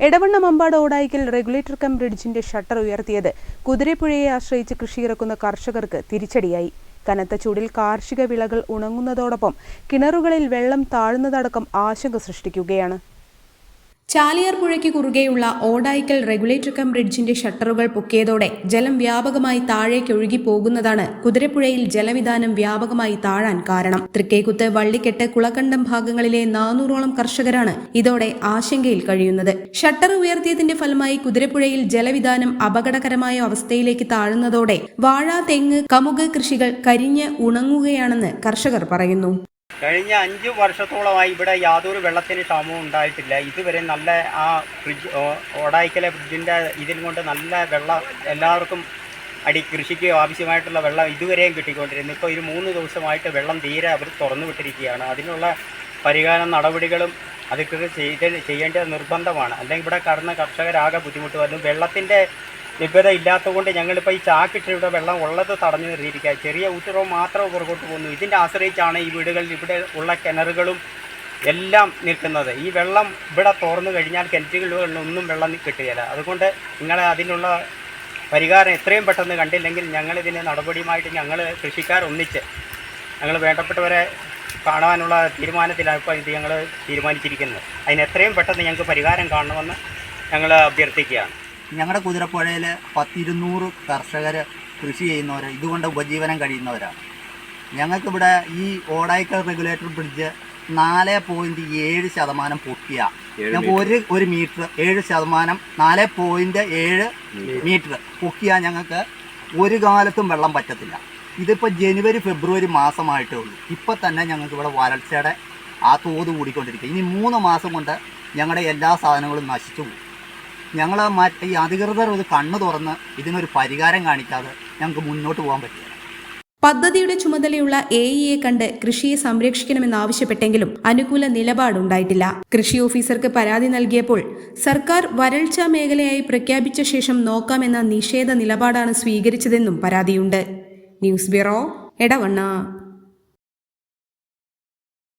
Edavanna Mambad Odayikkal regulator cum ബ്രിഡ്ജിന്റെ shutter ഉയർത്തിയത്. കുതിരപ്പുഴയെ ആശ്രയിച്ച് കൃഷിയിറക്കുന്ന കർഷകർക്ക് തിരിച്ചടിയായി. കനത്ത ചൂടിൽ കാർഷിക വിളകൾ ഉണങ്ങുന്നതോടൊപ്പം കിണറുകളിൽ വെള്ളം താഴുന്നതടക്കം ആശങ്ക സൃഷ്ടിക്കുകയാണ്. ചാലിയാർ പുഴയ്ക്ക് കുറുകെയുള്ള ഓടായിക്കൽ റെഗുലേറ്റർ കം ബ്രിഡ്ജിന്റെ ഷട്ടറുകൾ പൊക്കിയതോടെ ജലം വ്യാപകമായി താഴേക്ക് ഒഴുകി പോകുന്നതാണ് കുതിരപ്പുഴയിൽ ജലവിധാനം വ്യാപകമായി താഴാൻ കാരണം. തൃക്കേക്കുത്ത് വള്ളിക്കെട്ട് കുളക്കണ്ടം ഭാഗങ്ങളിലെ നാനൂറോളം കർഷകരാണ് ഇതോടെ ആശങ്കയിൽ കഴിയുന്നത്. ഷട്ടർ ഉയർത്തിയതിന്റെ ഫലമായി കുതിരപ്പുഴയിൽ ജലവിധാനം അപകടകരമായ അവസ്ഥയിലേക്ക് താഴുന്നതോടെ വാഴ തെങ്ങ് കമുക് കൃഷികൾ കരിഞ്ഞ് ഉണങ്ങുകയാണെന്ന് കർഷകർ പറയുന്നു. കഴിഞ്ഞ അഞ്ച് വർഷത്തോളമായി ഇവിടെ യാതൊരു വെള്ളത്തിന് ക്ഷാമവും ഉണ്ടായിട്ടില്ല. ഇതുവരെ നല്ല ആ ഫ്രിഡ്ജ് ഓടായിക്കലെ ഫ്രിഡ്ജിന്റെ ഇതിൽ കൊണ്ട് നല്ല വെള്ളം എല്ലാവർക്കും അടി കൃഷിക്ക് ആവശ്യമായിട്ടുള്ള വെള്ളം ഇതുവരെയും കിട്ടിക്കൊണ്ടിരുന്നു. ഇപ്പോൾ ഒരു മൂന്ന് ദിവസമായിട്ട് വെള്ളം തീരെ അവർ തുറന്നു വിട്ടിരിക്കുകയാണ്. അതിനുള്ള പരിഹാര നടപടികളും അതൊക്കെ ചെയ്ത് ചെയ്യേണ്ടത് നിർബന്ധമാണ്. അല്ലെങ്കിൽ ഇവിടെ കടന്ന കർഷകരാകെ ബുദ്ധിമുട്ട് വന്നു. വെള്ളത്തിന്റെ ലഭ്യത ഇല്ലാത്തതുകൊണ്ട് ഞങ്ങളിപ്പോൾ ഈ ചാക്കിട്ടിവിടെ വെള്ളം ഉള്ളത് തടഞ്ഞു നിർത്തിയിരിക്കുക. ചെറിയ ഉത്തരവ് മാത്രം പുറകോട്ട് പോകുന്നു ഇതിന്റെ ആശ്രയിച്ചാണ് ഈ വീടുകളിൽ ഇവിടെ ഉള്ള കിണറുകളും എല്ലാം നിൽക്കുന്നത്. ഈ വെള്ളം ഇവിടെ തുറന്നു കഴിഞ്ഞാൽ കിണറ്റുകളിലൊന്നും വെള്ളം കിട്ടുകയില്ല. അതുകൊണ്ട് നിങ്ങളെ അതിനുള്ള പരിഹാരം എത്രയും പെട്ടെന്ന് കണ്ടില്ലെങ്കിൽ ഞങ്ങളിതിന് നടപടിയുമായിട്ട് ഞങ്ങൾ കൃഷിക്കാർ ഒന്നിച്ച് ഞങ്ങൾ വേണ്ടപ്പെട്ടവരെ കാണാനുള്ള തീരുമാനത്തിലാണ് ഇപ്പോൾ ഇത് ഞങ്ങൾ തീരുമാനിച്ചിരിക്കുന്നത്. അതിന് എത്രയും പെട്ടെന്ന് ഞങ്ങൾക്ക് പരിഹാരം കാണണമെന്ന് ഞങ്ങൾ അഭ്യർത്ഥിക്കുകയാണ്. ഞങ്ങളുടെ കുതിരപ്പുഴയിൽ പത്തിരുന്നൂറ് കർഷകർ കൃഷി ചെയ്യുന്നവർ ഇതുകൊണ്ട് ഉപജീവനം കഴിയുന്നവരാണ്. ഞങ്ങൾക്കിവിടെ ഈ ഓടായിക്കൽ റെഗുലേറ്റർ ബ്രിഡ്ജ് നാല് പോയിന്റ് ഏഴ് ശതമാനം പൊട്ടിയ. ഞങ്ങൾക്ക് ഒരു ഒരു മീറ്റർ ഏഴ് ശതമാനം നാല് പോയിന്റ് ഏഴ് മീറ്റർ. പൊക്കിയാൽ ഞങ്ങൾക്ക് ഒരു കാലത്തും വെള്ളം പറ്റത്തില്ല. ഇതിപ്പോൾ ജനുവരി ഫെബ്രുവരി മാസമായിട്ടേ ഉള്ളൂ. ഇപ്പം തന്നെ ഞങ്ങൾക്ക് ഇവിടെ വരൾച്ചയുടെ ആ തോത് കൂടിക്കൊണ്ടിരിക്കുക ഇനി മൂന്ന് മാസം കൊണ്ട് ഞങ്ങളുടെ എല്ലാ സാധനങ്ങളും നശിച്ചു പോകും. ഞങ്ങൾ ഈ അധികൃതർ ഇത് കണ്ണു തുറന്ന് ഇതിനൊരു പരിഹാരം കാണിക്കാതെ ഞങ്ങൾക്ക് മുന്നോട്ട് പോകാൻ പറ്റില്ല. പദ്ധതിയുടെ ചുമതലയുള്ള എ ഇയെ കണ്ട് കൃഷിയെ സംരക്ഷിക്കണമെന്നാവശ്യപ്പെട്ടെങ്കിലും അനുകൂല നിലപാടുണ്ടായിട്ടില്ല. കൃഷി ഓഫീസർക്ക് പരാതി നൽകിയപ്പോൾ സർക്കാർ വരൾച്ചാ മേഖലയായി പ്രഖ്യാപിച്ച ശേഷം നോക്കാമെന്ന നിഷേധ നിലപാടാണ് സ്വീകരിച്ചതെന്നും പരാതിയുണ്ട്. News bureau Edavanna.